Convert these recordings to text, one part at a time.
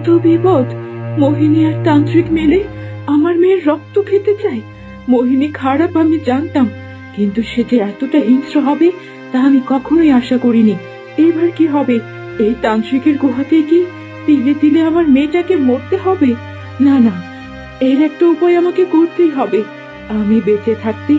এত বিপদ? মোহিনী আর তান্ত্রিক মেলে আমার মেয়ের রক্ত খেতে চায়। মোহিনী খারাপ আমি জানতাম, কিন্তু সে যে এতটা হিংস্র হবে তা আমি কখনোই আশা করিনি। এবার কি হবে? এই তান্ত্রিকের গুহাতে কি তিলে তিলে আমার মেয়েটাকে মরতে হবে? না না, এর একটা উপায় আমাকে করতেই হবে। আমি বেঁচে থাকতে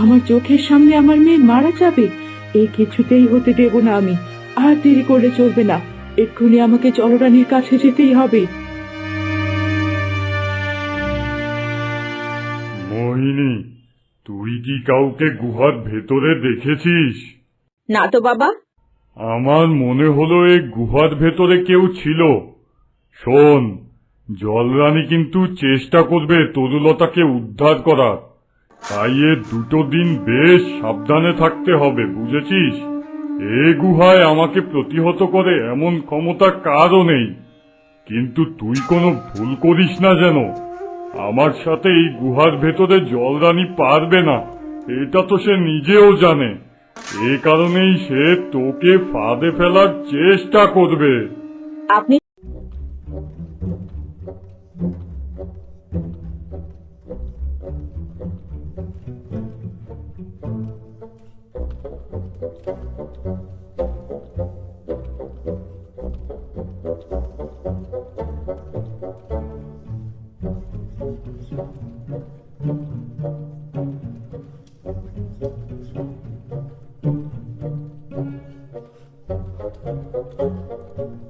আমার চোখের সামনে আমার মেয়ে মারা যাবে। এই কিছুতেই হতে দেব না আমি। আর দেরি করে চলবে না। এক্ষুনি আমাকে জলরানীর কাছে যেতেই হবে। মোহিনী তুই কি কাউকে গুহার ভেতরে দেখেছিস? না তো বাবা। আমার মনে হলো এই গুহার ভেতরে কেউ ছিল। শোন জলরানী কিন্তু চেষ্টা করবে তরুলতাকে উদ্ধার করার। তাই এ দুটো দিন বেশ সাবধানে থাকতে হবে বুঝেছিস? এ গুহায় আমাকে প্রতিহত করে এমন ক্ষমতা কারও নেই। কিন্তু তুই কোনো ভুল করিস না যেন। আমার সাথে এই গুহার ভেতরে জলরানি পারবে না। এটা তো সে নিজেও জানে। এ কারণেই সে তোকে ফাঁদে ফেলার চেষ্টা করবে। আপনি Thank you.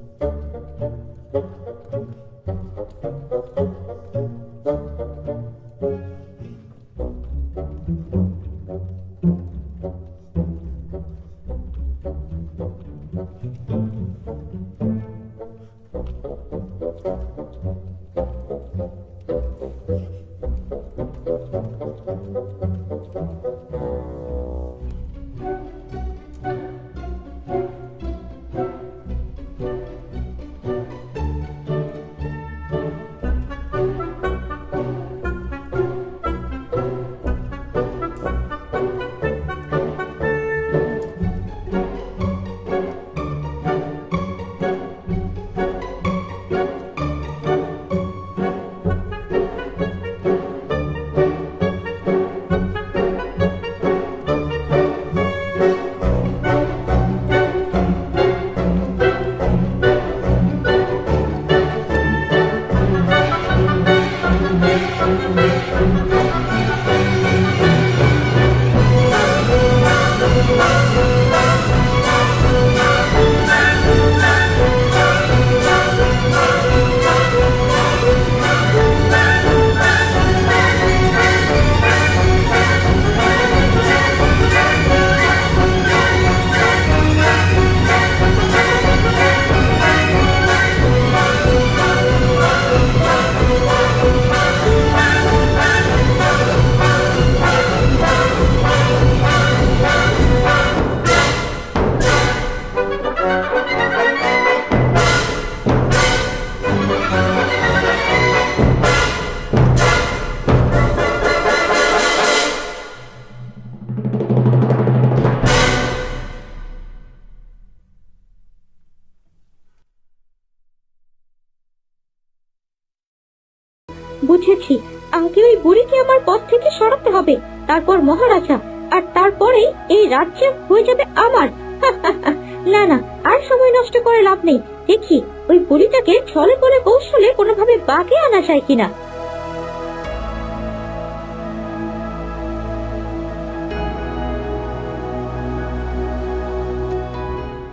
বুঝেছি। আগে ওই বুড়িকে আমার পথ থেকে সরাতে হবে। তারপর মহারাজা, আর তারপরে এই রাজ্য হয়ে যাবে আমার। না না, আর সময় নষ্ট করে লাভ নেই। দেখি, ওই বুড়িটাকে ছলে করে কৌশলে কোনোভাবে বাগে আনা যায় কিনা।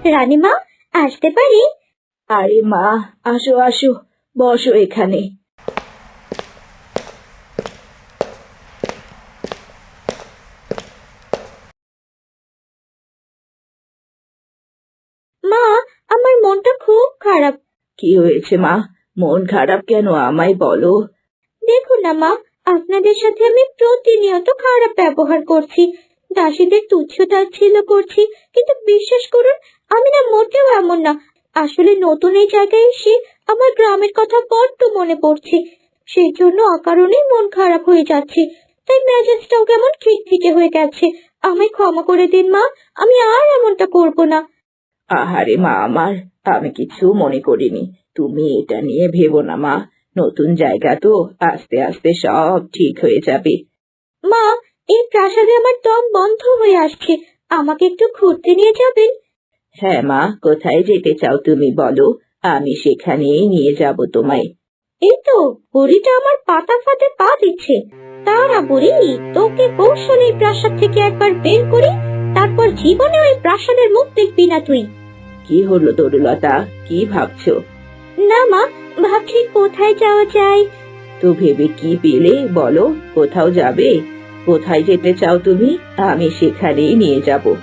রানীমা, আসতে পারি? আরে মা, আসো আসো, বসো এখানে মা আমার মনটা খুব খারাপ কি হয়েছে, মা? মন খারাপ কেন? আমায় বলো। দেখুন না, মা, আপনাদের সাথে আমি প্রতিনিয়ত খারাপ ব্যবহার করছি। দাসীদের তুচ্ছ তাচ্ছিল্য করছি, কিন্তু বিশ্বাস করুন, আমি না মোটেও এমন না। আসলে নতুন এই জায়গায় এসে আমার গ্রামের কথা বড্ড মনে পড়ছে। সেই জন্য অকারণেই মন খারাপ হয়ে যাচ্ছে। তাই মেজাজটাও কেমন খিটখিটে হয়ে গেছে। আমায় ক্ষমা করে দিন, মা, আমি আর এমনটা করব না। আহারে মা আমার, আমি কিছু মনে করিনি। তুমি এটা নিয়ে ভেবো না, মা। নতুন জায়গা তো, আস্তে আস্তে সব ঠিক হয়ে যাবে। মা, এই প্রাসাদে আমার দম বন্ধ হয়ে আসছে। আমাকে একটু ঘুরতে নিয়ে যাবেন হ্যাঁ মা। কোথায় যেতে চাও তুমি বলো। আমি সেখানেই নিয়ে যাব তোমায়। এই তো, বুড়িটা আমার পাতা ফাতে পা দিচ্ছে। তারা বুড়ি তোকে কৌশলে প্রাসাদ থেকে একবার বের করি। তারপর জীবনে ওই প্রাসাদের মুখ দেখবি না তুই। কি হলো তরুলতা কি ভাবছ? না মা ভাবছি কোথায় যাওয়া যায়? তো ভেবে কি পেলে বলো? কোথাও যাবে? কোথায় যেতে চাও তুমি? আমি সেখানেই নিয়ে যাব।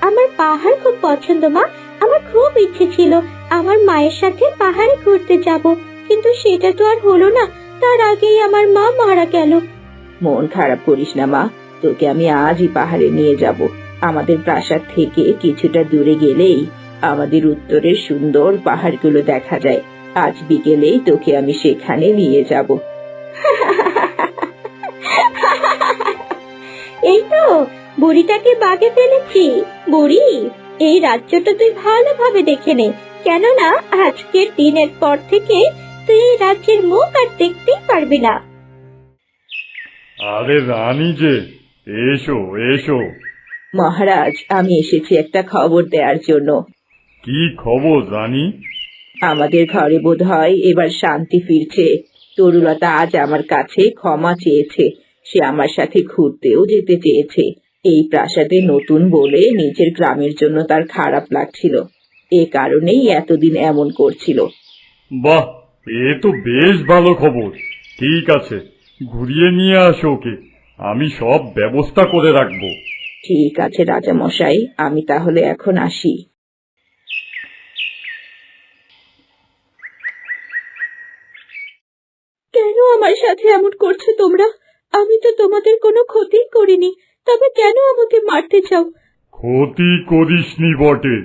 আমার পাহাড় খুব পছন্দ মা। আমার খুব ইচ্ছে ছিল আমার মায়ের সাথে পাহাড়ে ঘুরতে যাব। কিন্তু সেটা তো আর হলো না। তার আগেই আমার মা মারা গেল। মন খারাপ করিস না মা। তোকে আমি আজই পাহাড়ে নিয়ে যাব। আমাদের প্রাসাদ থেকে কিছুটা দূরে গেলেই আমাদের উত্তরের সুন্দর পাহাড়গুলো দেখা যায়। আজ বিকেলেই তোকে আমি সেখানে নিয়ে যাব। এই তো বুড়িটাকে বাগে ফেলেছি। বুড়ি এই রাজ্যটা তুই ভালোভাবে দেখে নে। কেননা আজকের দিনের পর থেকে তুই এই রাজ্যের মুখ আর দেখতেই পারবি না। আরে রানী যে এসো এসো। মহারাজ আমি এসেছি একটা খবর দেওয়ার জন্য। কি খবর রানী? আমাদের ঘরে বোধ হয় এবার শান্তি ফিরছে। তরুলতা আজ আমার কাছে ক্ষমা চেয়েছে। সে আমার সাথে ঘুরতেও যেতে চেয়েছে। এই প্রাসাদে নতুন বলে নিজের গ্রামের জন্য তার খারাপ লাগছিল। এ কারণেই এতদিন এমন করছিল। বাহ এ তো বেশ ভালো খবর। ঠিক আছে ঘুরিয়ে নিয়ে আসো ওকে। আমি সব ব্যবস্থা করে রাখব। ঠিক আছে রাজা মশাই আমি তাহলে এখন আসি। কেন আমার সাথে এমন করছ তোমরা? আমি তো তোমাদের কোনো ক্ষতি করিনি, তবে কেন আমাকে মারতে চাও? ক্ষতি করিসনি বটে,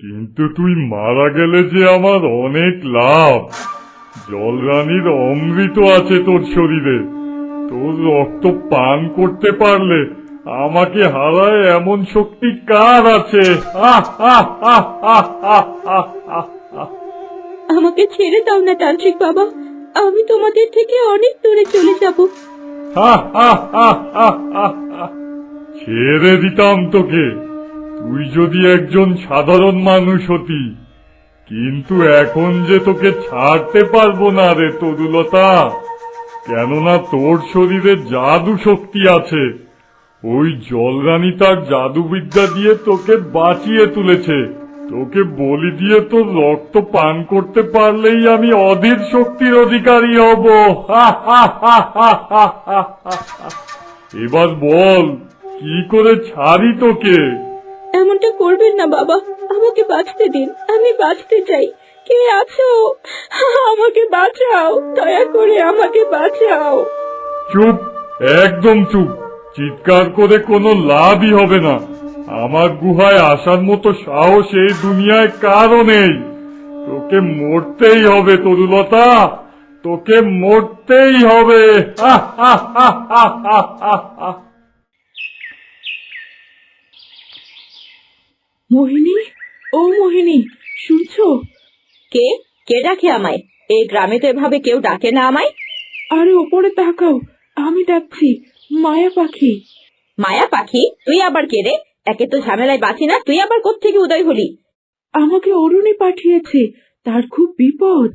কিন্তু তুই মারা গেলে যে আমার অনেক লাভ। জলরানীর অমৃত আছে তোর শরীরে, তোর রক্ত পান করতে পারলে আমাকে হারায় এমন শক্তি কার আছে। আমাকে ছেড়ে দাও না তান্ত্রিক বাবা আমি তোমাদের থেকে অনেক দূরে চলে যাব। ছেড়ে দিতাম তোকে তুই যদি একজন সাধারণ মানুষ হতি কিন্তু এখন যে তোকে ছাড়তে পারব না রে তরুলতা কেননা তোর শরীরে জাদু শক্তি আছে ওই জলরানী তার জাদুবিদ্যা দিয়ে তোকে বাঁচিয়ে তুলেছে। তোকে বলি দিয়ে তোর রক্ত পান করতে পারলেই আমি অধীর শক্তির অধিকারী হব। হা, হা, হা, হা, হা, হা, হা, হা। এবার বল কি করে ছাড়ি তোকে? এমনটা করবেন না বাবা আমাকে বাঁচতে দিন আমি বাঁচতে চাই। কে আছো? আমাকে বাঁচাও দয়া করে আমাকে বাঁচাও। চুপ একদম চুপ। চিৎকার করে কোনো লাভই হবে না। আমার গুহায় আসার মতো সাহস এই দুনিয়ায় কারও নেই। তোকে মরতেই হবে তরুলতা। তোকে মরতেই হবে। মোহিনী? ও মোহিনী শুনছো? কে? কে ডাকে আমায়? এই গ্রামে তো এভাবে কেউ ডাকে না আমায়? আরে ওপরে তাকাও আমি ডাকছি। মায়া পাখি। মায়া পাখি? তুই আবার কে রে? একে তো ঝামেলায় বাঁচি না তুই আবার কোত্থেকে উদয় হলি? আমাকে অরুণী পাঠিয়েছে তার খুব বিপদ।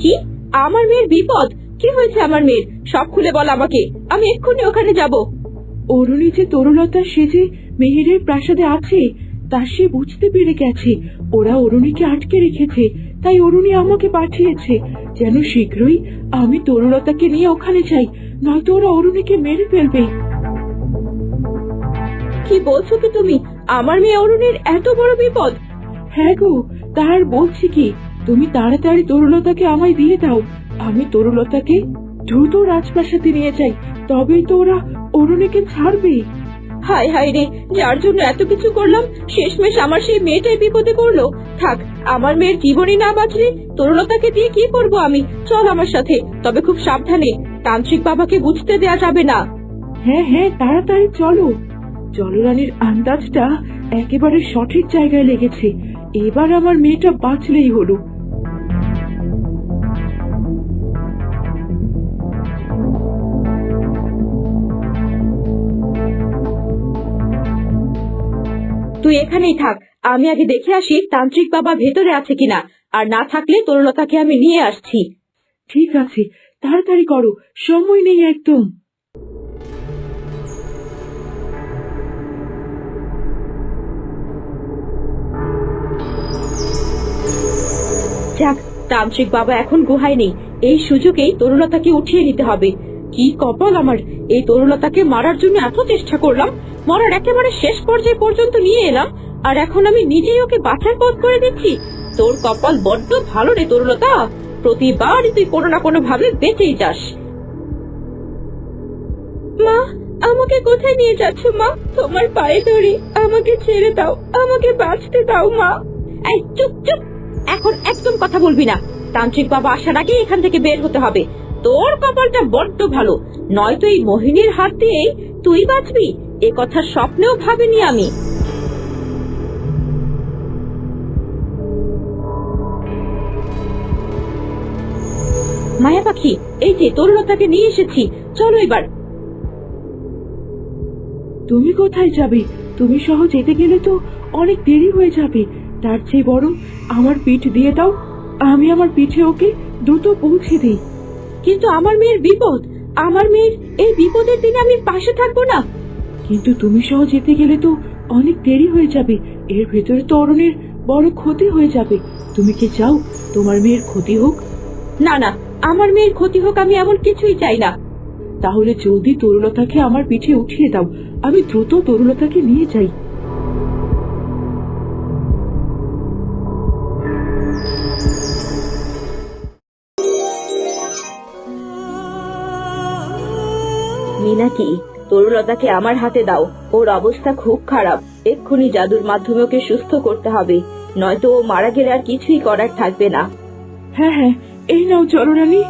কি? আমার মেয়ের বিপদ? কি হয়েছে আমার মেয়ের? সব খুলে বল আমাকে আমি এক্ষুনি ওখানে যাব। অরুণী যে তরুলতা সেজে মেহেরের প্রাসাদে আছে তা সে বুঝতে পেরে গেছে। ওরা অরুণীকে আটকে রেখেছে তাই অরুণী আমাকে পাঠিয়েছে। যেন শীঘ্রই আমি তরুলতাকে নিয়ে ওখানে যাই নয়তো ওরা অরুণীকে মেরে ফেলবে। কি বলছো কি তুমি? আমার মেয়ে অরুণের এত বড় বিপদ। হ্যাঁ গো তার বলছি কি তুমি তাড়াতাড়ি তরুলতাকে আমায় দিয়ে দাও। আমি তরুলতাকে দ্রুত রাজপ্রাসাদে নিয়ে যাই তবেই তো ওরা অরুণীকে ছাড়বে। হায় হায় রে যার জন্য এত কিছু করলাম শেষমেশ আমার সেই মেয়েটাই বিপদে পড়ল। থাক আমার মেয়ের জীবনই না বাঁচলে তরুণতাকে দিয়ে কি করব আমি? চল আমার সাথে তবে খুব সাবধানে। তান্ত্রিক বাবাকে বুঝতে দেয়া যাবে না। হ্যাঁ হ্যাঁ তাড়াতাড়ি চলো। জলরানীর আন্দাজটা একেবারে সঠিক জায়গায় লেগেছে। এবার আমার মেয়েটা বাঁচলেই হলো। তুই এখানেই থাক। আমি আগে দেখে আসি তান্ত্রিক বাবা ভেতরে আছে কিনা। আর না থাকলে তরুলতাকে আমি নিয়ে আসছি। ঠিক আছে তাড়াতাড়ি করো, সময় নেই একদম। যাক, তান্ত্রিক বাবা এখন গুহায় নেই। এই সুযোগেই তরুলতাকে উঠিয়ে নিতে হবে। কি কপাল আমার! এই তরুলতাকে মারার জন্য এত চেষ্টা করলাম, মরার একেবারে শেষ পর্যায়ে পর্যন্ত নিয়ে এলাম, আর এখন আমি নিজেই ওকে বাঁচার পথ করে দিচ্ছি। তোর কপাল বড্ড ভালো রে তরুলতা প্রতিবারই তুই কোনো না কোনো ভাবে বেঁচেই যাস। মা, আমাকে কোথায় নিয়ে যাচ্ছ মা? তোমার পায়ে ধরি আমাকে ছেড়ে দাও, আমাকে বাঁচতে দাও মা। এই, চুপ চুপ। এখন একদম কথা বলবি না। তান্ত্রিক বাবা আসার আগে এখান থেকে বের হতে হবে। তোর কপালটা বড্ড ভালো। নয়তো এই মোহিনীর হাত দিয়ে তুই বাঁচবি। এ কথা স্বপ্নেও ভাবিনি আমি। মায়া পাখি, এই যে তরুণতাকে নিয়ে এসেছি, চলো এবার। তুমি কোথায় যাবে? তুমি সহ যেতে গেলে তো অনেক দেরি হয়ে যাবে। তার চেয়ে বরং আমার পিঠ দিয়ে দাও, আমি আমার পিঠে ওকে দ্রুত পৌঁছে দিই। কিন্তু আমার মেয়ের বিপদ, আমার মেয়ের এই বিপদের দিনে আমি পাশে থাকব না। কিন্তু তুমি সহ যেতে গেলে তো অনেক দেরি হয়ে যাবে, এর ভেতরে তো অরণের বড় ক্ষতি হয়ে যাবে। তুমি কি চাও তোমার মেয়ের ক্ষতি হোক? না না আমার মেয়ের ক্ষতি হোক আমি এমন কিছুই চাই না। তাহলে জলদি তরুলতাকে আমার পিঠে উঠিয়ে দাও। আমি দ্রুত তরুলতাকে নিয়ে যাই। মিনাকি তরুলতাকে আমার হাতে দাও। ওর অবস্থা খুব খারাপ। এক্ষুনি জাদুর মাধ্যমে ওকে সুস্থ করতে হবে। নয়তো ও মারা গেলে আর কিছুই করার থাকবে না। হ্যাঁ হ্যাঁ। এই নাও জলরানী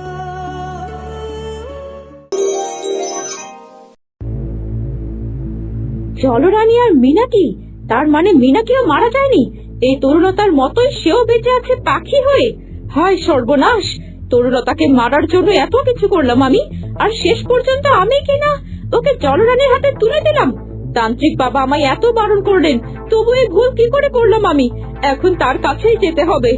জলরানী আর মিনাকি, তার মানে মিনাকিও মারা যায়নি। এই তরুণতার মতোই সেও বেঁচে আছে পাখি হয়ে। হায় সর্বনাশ, তরুণতাকে মারার জন্য এত কিছু করলাম আমি, আর শেষ পর্যন্ত আমি কিনা ওকে জলরানীর হাতে তুলে দিলাম। তান্ত্রিক বাবা আমায় এত বারণ করলেন, তবু এই ভুল কি করে করলাম আমি? এখন তার কাছেই যেতে হবে।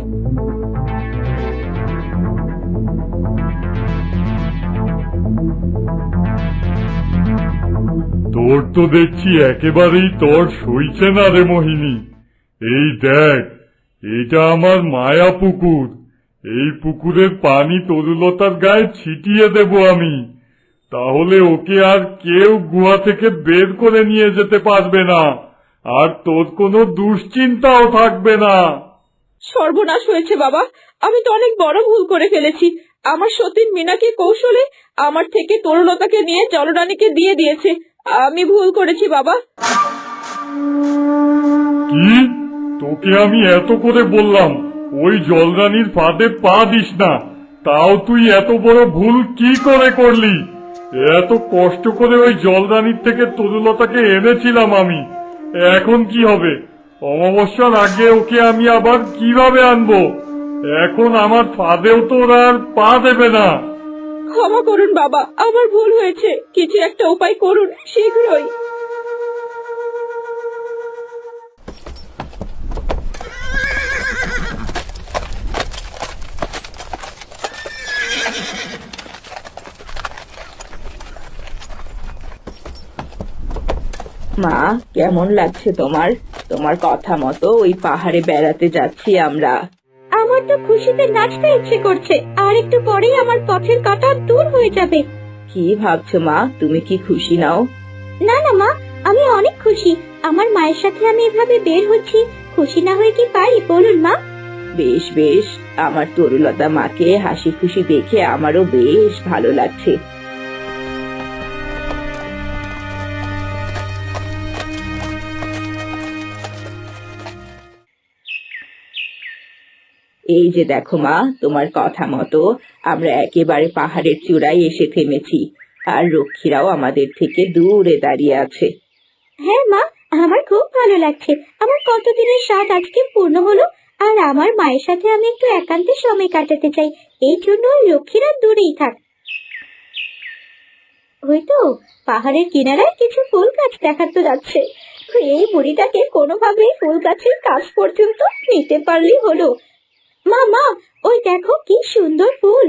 তোর তো দেখছি একেবারেই তোর সইছে না রে মোহিনী। এই দেখ, এটা আমার মায়া পুকুর। এই পুকুরের পানি তরুলতার গায়ে ছিটিয়ে দেব আমি। তাহলে ওকে আর কেউ গুহা থেকে বের করে নিয়ে যেতে পারবে না, আর তোর কোনো দুশ্চিন্তাও থাকবে না। সর্বনাশ হয়েছে বাবা, আমি তো অনেক বড় ভুল করে ফেলেছি। আমার সতীন মিনাকে কৌশলে আমার থেকে তরুলতাকে নিয়ে জলরানীকে দিয়ে দিয়েছে। আমি ভুল করেছি, বাবা। কি? তোকে আমি এত করে বললাম, ওই জলরানির ফাঁদে পা দিস না। তাও তুই এত বড় ভুল কি করে করলি? এত কষ্ট করে ওই জলরানির থেকে তরুলতাকে এনেছিলাম আমি। এখন কি হবে? অমাবস্যার আগে ওকে আমি আবার কীভাবে আনব? এখন আমার ফাঁদেও তো ওরা আর পা দেবে না। ক্ষমা করুন বাবা, আমার ভুল হয়েছে। কিছু একটা উপায় করুন, শীঘ্রই। মা, কেমন লাগছে তোমার? তোমার কথা মতো ওই পাহাড়ে বেড়াতে যাচ্ছি আমরা। আমার তো খুশিতে নাচতে ইচ্ছে করছে আর একটু পরেই আমার পথের কাটা দূর হয়ে যাবে। কি ভাবছ মা? তুমি কি খুশি নাও? না না মা আমি অনেক খুশি। আমার মায়ের সাথে আমি এভাবে বের হচ্ছি খুশি না হয়ে কি পারি বলুন মা? বেশ বেশ। আমার তরুলতা মাকে হাসি খুশি দেখে আমারও বেশ ভালো লাগছে। এই যে দেখো মা, তোমার কথা মতো আমরা একেবারে পাহাড়ের চূড়ায় এসে থেমেছি আর রক্ষীরাও আমাদের থেকে দূরে দাঁড়িয়ে আছে। হ্যাঁ মা, আমার খুব ভালো লাগছে। আমার কতদিনের স্বাদ আজকে পূর্ণ হলো, আর আমার মায়ের সাথে আমি একটু একান্তে সময় কাটাতে চাই। এই জন্য লক্ষ্মীরা দূরেই থাক। ওই তো পাহাড়ের কিনারায় কিছু ফুল গাছ দেখাতে যাচ্ছে। এই বুড়িটাকে কোনোভাবে ফুল গাছের কাছ পর্যন্ত নিতে পারলেই হলো। মা মা ওই দেখো কি সুন্দর ফুল।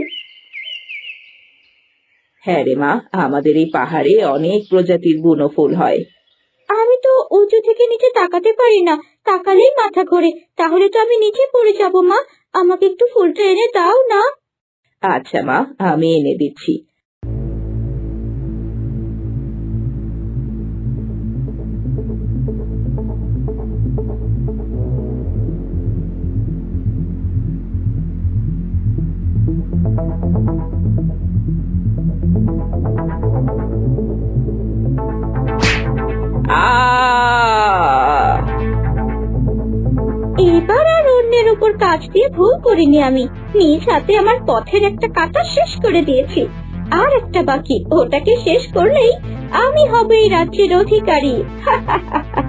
হ্যাঁ রে মা আমাদের এই পাহাড়ে অনেক প্রজাতির বুনো ফুল হয়। আমি তো উঁচু থেকে নিচে তাকাতে পারি না তাকালেই মাথা ঘোরে। তাহলে তো আমি নিচে পড়ে যাব মা আমাকে একটু ফুলটা এনে দাও না। আচ্ছা মা আমি এনে দিচ্ছি। এবার আর অন্যের উপর কাজ দিয়ে ভুল করিনি আমি। নিজ হাতে আমার পথের একটা কাটা শেষ করে দিয়েছি। আর একটা বাকি, ওটাকে শেষ করলেই আমি হব এই রাজ্যের অধিকারী।